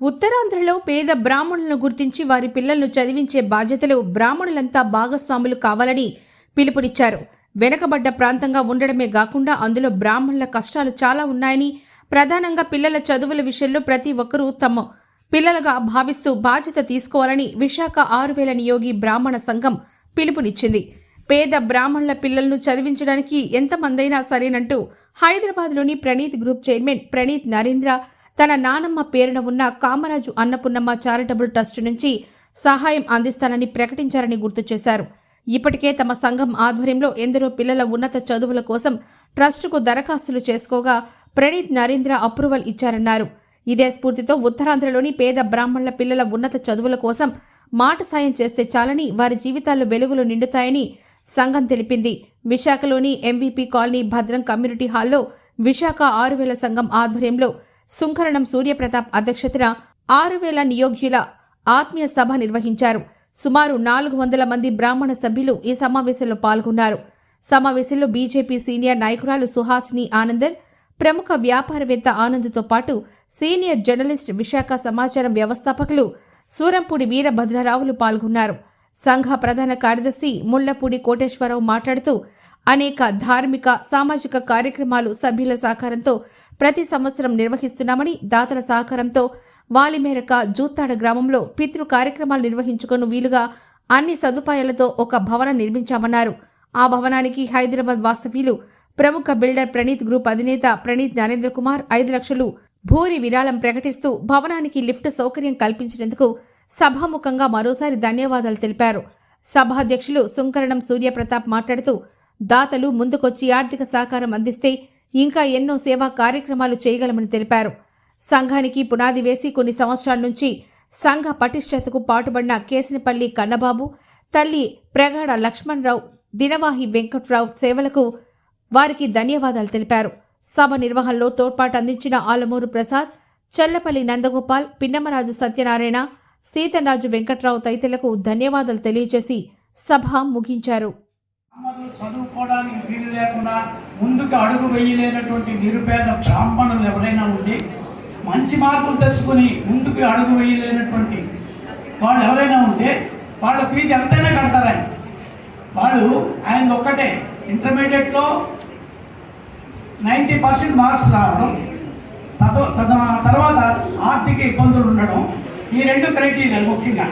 ఉత్తరాంధ్రలో పేద బ్రాహ్మణులను గుర్తించి వారి పిల్లలను చదివించే బాధ్యతలు బ్రాహ్మణులంతా భాగస్వాములు కావాలని పిలుపునిచ్చారు. వెనకబడ్డ ప్రాంతంగా ఉండడమే కాకుండా అందులో బ్రాహ్మణుల కష్టాలు చాలా ఉన్నాయని ప్రధానంగా పిల్లల చదువుల విషయంలో ప్రతి ఒక్కరూ తమ పిల్లలుగా భావిస్తూ బాధ్యత తీసుకోవాలని విశాఖ ఆరు వేల నియోగి బ్రాహ్మణ సంఘం పిలుపునిచ్చింది. పేద బ్రాహ్మణుల పిల్లలను చదివించడానికి ఎంతమందైనా సరేనంటూ హైదరాబాద్లోని ప్రణీత్ గ్రూప్ చైర్మన్ ప్రణీత్ నరేంద్ర తన నానమ్మ పేరున ఉన్న కామరాజు అన్నపున్నమ్మ చారిటబుల్ ట్రస్ట్ నుంచి సహాయం అందిస్తానని ప్రకటించారని గుర్తు చేశారు. ఇప్పటికే తమ సంఘం ఆధ్వర్యంలో ఎందరో పిల్లల ఉన్నత చదువుల కోసం ట్రస్టుకు దరఖాస్తులు చేసుకోగా ప్రణీత్ నరేంద్ర అప్రూవల్ ఇచ్చారన్నారు. ఇదే స్ఫూర్తితో ఉత్తరాంధ్రలోని పేద బ్రాహ్మణుల పిల్లల ఉన్నత చదువుల కోసం మాట సాయం చేస్తే చాలని వారి జీవితాల్లో వెలుగులు నిండుతాయని సంఘం తెలిపింది. విశాఖలోని ఎంవీపీ కాలనీ భద్రం కమ్యూనిటీ హాల్లో విశాఖ ఆరు వేల సంఘం ఆధ్వర్యంలో సుంకరణం సూర్యప్రతాప్ అధ్యక్షతన ఆరు వేల నియోగ్యుల ఆత్మీయ సభ నిర్వహించారు. సుమారు నాలుగు వందల మంది బ్రాహ్మణ సభ్యులు ఈ సమావేశంలో పాల్గొన్నారు. సమావేశంలో బీజేపీ సీనియర్ నాయకురాలు సుహాసిని ఆనందర్ ప్రముఖ వ్యాపారవేత్త ఆనంద్తో పాటు సీనియర్ జర్నలిస్ట్ విశాఖ సమాచారం వ్యవస్థాపకులు సూరంపూడి వీరభద్రరావులు పాల్గొన్నారు. సంఘ ప్రధాన కార్యదర్శి ముళ్ళపూడి కోటేశ్వరరావు మాట్లాడుతూ అనేక ధార్మిక సామాజిక కార్యక్రమాలు సభ్యుల సహకారంతో ప్రతి సంవత్సరం నిర్వహిస్తున్నామని దాతల సహకారంతో వాలిమేరక జూత్తాడ గ్రామంలో పితృ కార్యక్రమాలు నిర్వహించుకుని వీలుగా అన్ని సదుపాయాలతో ఒక భవనం నిర్మించామన్నారు. ఆ భవనానికి హైదరాబాద్ వాస్తవ్యులు ప్రముఖ బిల్డర్ ప్రణీత్ గ్రూప్ అధినేత ప్రణీత్ నరేంద్ర కుమార్ ఐదు లక్షలు భూరి విరాళం ప్రకటిస్తూ భవనానికి లిఫ్ట్ సౌకర్యం కల్పించినందుకు సభాముఖంగా మరోసారి ధన్యవాదాలు తెలిపారు. సభాధ్యక్షులు సుంకరణం సూర్యప్రతాప్ మాట్లాడుతూ దాతలు ముందుకొచ్చి ఆర్థిక సహకారం అందిస్తే ఇంకా ఎన్నో సేవా కార్యక్రమాలు చేయగలమని తెలిపారు. సంఘానికి పునాది వేసి కొన్ని సంవత్సరాల నుంచి సంఘ పటిష్టతకు పాటుపడిన కేసినపల్లి కన్నబాబు తల్లి ప్రగాఢ లక్ష్మణరావు దినవాహి వెంకట్రావు సేవలకు వారికి ధన్యవాదాలు తెలిపారు. సభ నిర్వహణలో తోడ్పాటు అందించిన ఆలమూరు ప్రసాద్ చల్లపల్లి నందగోపాల్ పిన్నమరాజు సత్యనారాయణ సీతరాజు వెంకట్రావు తదితరులకు ధన్యవాదాలు తెలియజేసి సభ ముగించారు. చదువుకోవడానికి వీలు లేకుండా ముందుకు అడుగు వేయలేనటువంటి నిరుపేద బ్రాహ్మణులు ఎవరైనా ఉండి మంచి మార్కులు తెచ్చుకొని ముందుకు అడుగు వేయలేనటువంటి వాళ్ళు ఎవరైనా ఉంటే వాళ్ళ ఫీజు ఎంతైనా కడతారు? ఆయన వాళ్ళు ఆయన ఒక్కటే. ఇంటర్మీడియట్లో నైంటీ పర్సెంట్ మార్క్స్ రావడం తద- తర్వాత ఆర్థిక ఇబ్బందులు ఉండడం ఈ రెండు క్రైటీరియాలు ముఖ్యంగా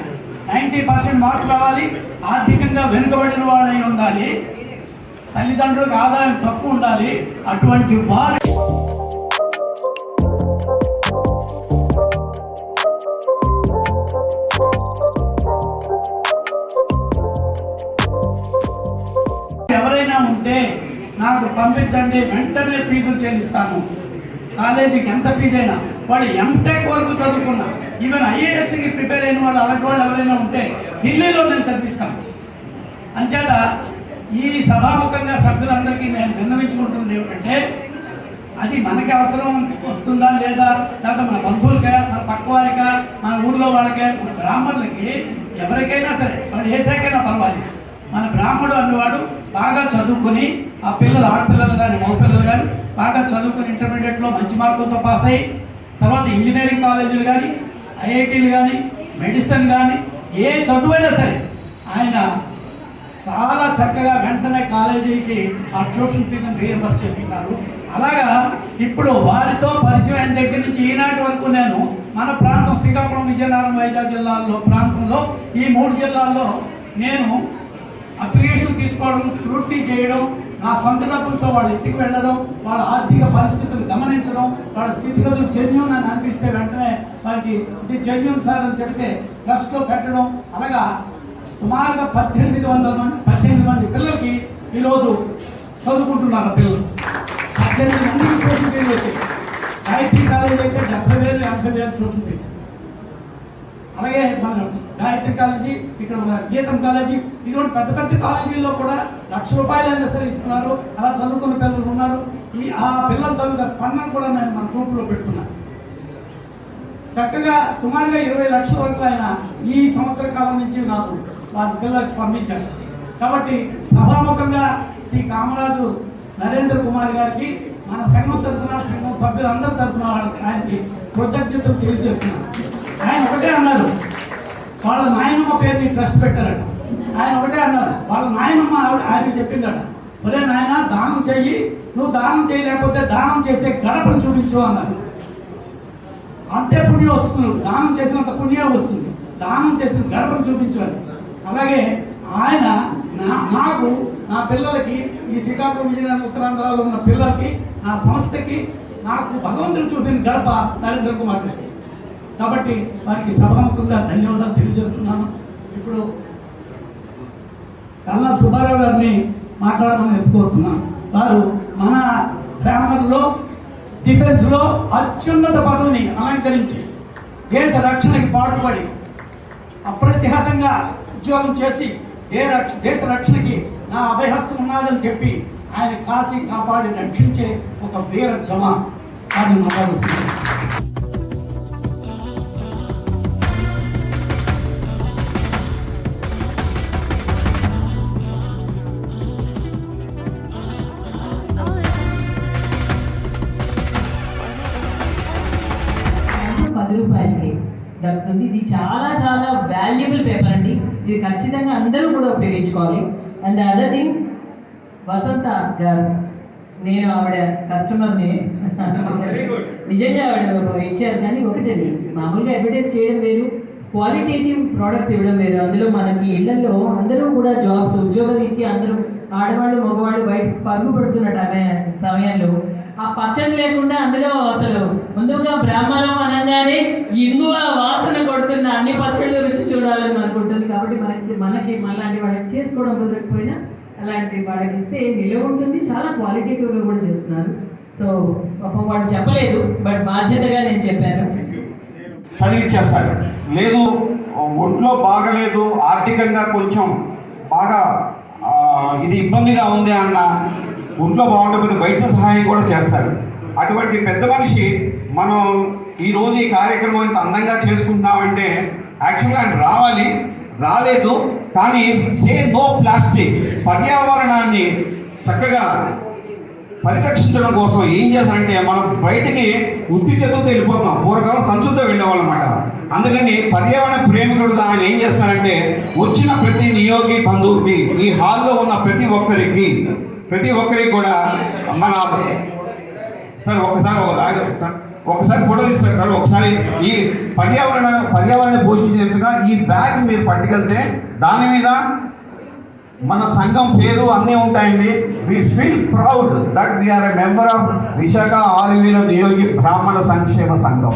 నైంటీ పర్సెంట్ మార్క్స్ రావాలి ఆర్థికంగా వెనుకబడిన వాళ్ళై ఉండాలి తల్లిదండ్రులకు ఆదాయం తక్కువ ఉండాలి అటువంటి వారి ఎవరైనా ఉంటే నాకు పంపించండి వెంటనే ఫీజులు చెల్లిస్తాను. కాలేజీకి ఎంత ఫీజు అయినా వాళ్ళు ఎంటెక్ వరకు చదువుకున్నా ఈవెన్ ఐఏఎస్కి ప్రిపేర్ అయిన వాళ్ళు అలాంటి వాళ్ళు ఎవరైనా ఉంటే ఢిల్లీలో నేను చదివిస్తాను అంచేత ఈ సభాముఖంగా సభ్యులందరికీ నేను విన్నవించుకుంటుంది ఏమిటంటే అది మనకి అవసరం వస్తుందా లేదా లేకపోతే మన బంధువులకే మన పక్క వారికా మన ఊర్లో వాళ్ళకే మన బ్రాహ్మణులకి ఎవరికైనా సరే వాళ్ళు ఏ శాఖైనా పర్వాలేదు. మన బ్రాహ్మడు అన్నవాడు బాగా చదువుకొని ఆ పిల్లలు ఆడపిల్లలు కానీ మగపిల్లలు కానీ బాగా చదువుకుని ఇంటర్మీడియట్లో మంచి మార్కులతో పాస్ అయ్యి తర్వాత ఇంజనీరింగ్ కాలేజీలు కానీ ఐఐటీలు కానీ మెడిసిన్ కానీ ఏ చదువైనా సరే ఆయన చాలా చక్కగా వెంటనే కాలేజీకి ఆ ట్యూషన్ ఫీజుని రీఎంబర్స్ చేస్తున్నారు. అలాగా ఇప్పుడు వారితో పరిచయం అయిన దగ్గర నుంచి ఈనాటి వరకు నేను మన ప్రాంతం శ్రీకాకుళం విజయనగరం వైజాగ్ జిల్లాల్లో ప్రాంతంలో ఈ మూడు జిల్లాల్లో నేను అప్లికేషన్ తీసుకోవడం స్క్రూటినీ చేయడం నా సొంత డబ్బులతో వాళ్ళ ఇంటికి వెళ్ళడం వాళ్ళ ఆర్థిక పరిస్థితులు గమనించడం వాళ్ళ స్థితిగతులు జెన్యున్ అని అనిపిస్తే వెంటనే వారికి ఇది జెన్యున్ సార్ అని చెబితే ట్రస్ట్లో పెట్టడం. అలాగా సుమారుగా పద్దెనిమిది వందల మంది పద్దెనిమిది మంది పిల్లలకి ఈరోజు చదువుకుంటున్నారు పిల్లలు. పద్దెనిమిది మందికి ట్యూషన్ ఫీజు వచ్చాయి ఐటీ కాలేజ్ అయితే డెబ్బై వేలు ఎనభై వేలు ట్యూషన్ ఫీజు. అలాగే మన గాయత్రి కాలేజీ ఇక్కడ మన గీతం కాలేజీ ఇటువంటి పెద్ద పెద్ద కాలేజీల్లో కూడా లక్ష రూపాయలు అయినా సరే ఇస్తున్నారు. అలా చదువుకున్న పిల్లలు ఉన్నారు. ఈ ఆ పిల్లల తాలూకా స్పందన కూడా నేను మన గ్రూపులో పెడుతున్నాను చక్కగా సుమారుగా ఇరవై లక్షల వరకు ఆయన ఈ సంవత్సర కాలం నుంచి నాకు వారి పిల్లలకు పంపించారు. కాబట్టి సభాముఖంగా శ్రీ కామరాజు నరేంద్ర కుమార్ గారికి మన సంఘం తరఫున సంఘం సభ్యులందరి తరఫున వాళ్ళకి ఆయనకి కృతజ్ఞతలు తెలియజేస్తున్నాను. ఒకటే అన్నారు వాళ్ళ నాయనమ్మ పేరుని ట్రస్ట్ పెట్టారట. ఆయన ఒకటే అన్నారు. వాళ్ళ నాయనమ్మ ఆవిడ ఆయన చెప్పిందట. ఒరే నాయన దానం చెయ్యి. నువ్వు దానం చేయలేకపోతే దానం చేసే గడపను చూపించు అన్నారు. అంతే పుణ్యం వస్తుంది. దానం చేసినంత పుణ్యం వస్తుంది. దానం చేసిన గడపను చూపించాలి అలాగే ఆయన నా నాకు నా పిల్లలకి ఈ శ్రీకాకుళం విజయనగరం ఉత్తరాంధ్రలో ఉన్న పిల్లలకి నా సంస్థకి నాకు భగవంతుడు చూపిన గడప నరేంద్ర కుమార్ గారు. కాబట్టి వారికి సభాముఖంగా ధన్యవాదాలు తెలియజేస్తున్నాను. ఇప్పుడు కల్లా సుబ్బారావు గారిని మాట్లాడమని ఎత్తుకోరుతున్నాను వారు మన గ్రామంలో డిఫెన్స్లో అత్యున్నత పదవిని అలంకరించి దేశ రక్షణకి పాటుపడి అప్రతిహతంగా ఉద్యోగం చేసి దేశ దేశ రక్షణకి నా అభయహస్తం ఉన్నదని చెప్పి ఆయన కాశీ కాపాడి రక్షించే ఒక వీర జవాన్. మాట్లాడుతున్నాను దక్కుతుంది ఇది చాలా చాలా వాల్యుబుల్ పేపర్ అండి. ఇది ఖచ్చితంగా అందరూ కూడా ఉపయోగించుకోవాలి. అండ్ అదర్ థింగ్ వసంత గారు నేను ఆవిడ కస్టమర్ని నిజంగా ఆవిడ ఇచ్చారు. కానీ ఒకటండి మామూలుగా అడ్వర్టైజ్ చేయడం వేరు క్వాలిటేటివ్ ప్రోడక్ట్స్ ఇవ్వడం వేరు. అందులో మనకి ఇళ్ళలో అందరూ కూడా జాబ్స్ ఉద్యోగాలు ఇచ్చి అందరూ ఆడవాళ్ళు మగవాళ్ళు బయట పరుగు పడుతున్న సమయంలో ఆ పచ్చడి లేకుండా అందులో అసలు ముందుగా బ్రాహ్మణం అనగానే ఇంగువ వాసన కొడుతున్న అన్ని పచ్చళ్ళు రుచి చూడాలని అనుకుంటుంది కాబట్టి మనకి మనకి మళ్ళీ వాడికి చేసుకోవడం కుదరకపోయినా అలాంటి వాడికి ఇస్తే నిలవ ఉంటుంది. చాలా క్వాలిటేటివ్గా కూడా చేస్తున్నారు. సో పాప వాడు చెప్పలేదు బట్ బాధ్యతగా నేను చెప్పాను. చదివిచ్చేస్తారు లేదు ఒంట్లో బాగలేదు ఆర్థికంగా కొంచెం బాగా ఇది ఇబ్బందిగా ఉంది అన్న ఒంట్లో బాగుండకపోతే వైద్య సహాయం కూడా చేస్తారు. అటువంటి పెద్ద మనిషి మనం ఈరోజు ఈ కార్యక్రమం ఇంత అందంగా చేసుకుంటున్నామంటే యాక్చువల్గా ఆయన రావాలి రాలేదు కానీ సే నో ప్లాస్టిక్ పర్యావరణాన్ని చక్కగా పరిరక్షించడం కోసం ఏం చేస్తారంటే మనం బయటికి ఉత్తి చేతులతో వెళ్ళిపోతున్నాం. పూర్వకాలం సంచులతో వెళ్ళేవాళ్ళమాట అనమాట అందుకని పర్యావరణ ప్రేమికుడుగా ఆయన ఏం చేస్తారంటే వచ్చిన ప్రతి నియోగి బంధువుకి ఈ హాల్లో ఉన్న ప్రతి ఒక్కరికి ప్రతి ఒక్కరికి కూడా మన సార్ ఒకసారి ఒక బ్యాగ్ సార్ ఒకసారి ఫోటో తీస్తారు సార్ ఒకసారి ఈ పర్యావరణ పర్యావరణ పోషించేందుగా ఈ బ్యాగ్ మీరు పట్టుకెళ్తే దాని మీద మన సంఘం పేరు అన్నీ ఉంటాయండి. We feel proud that we are a member of Visakha ఆరువేల నియోగి బ్రాహ్మణ సంక్షేమ సంఘం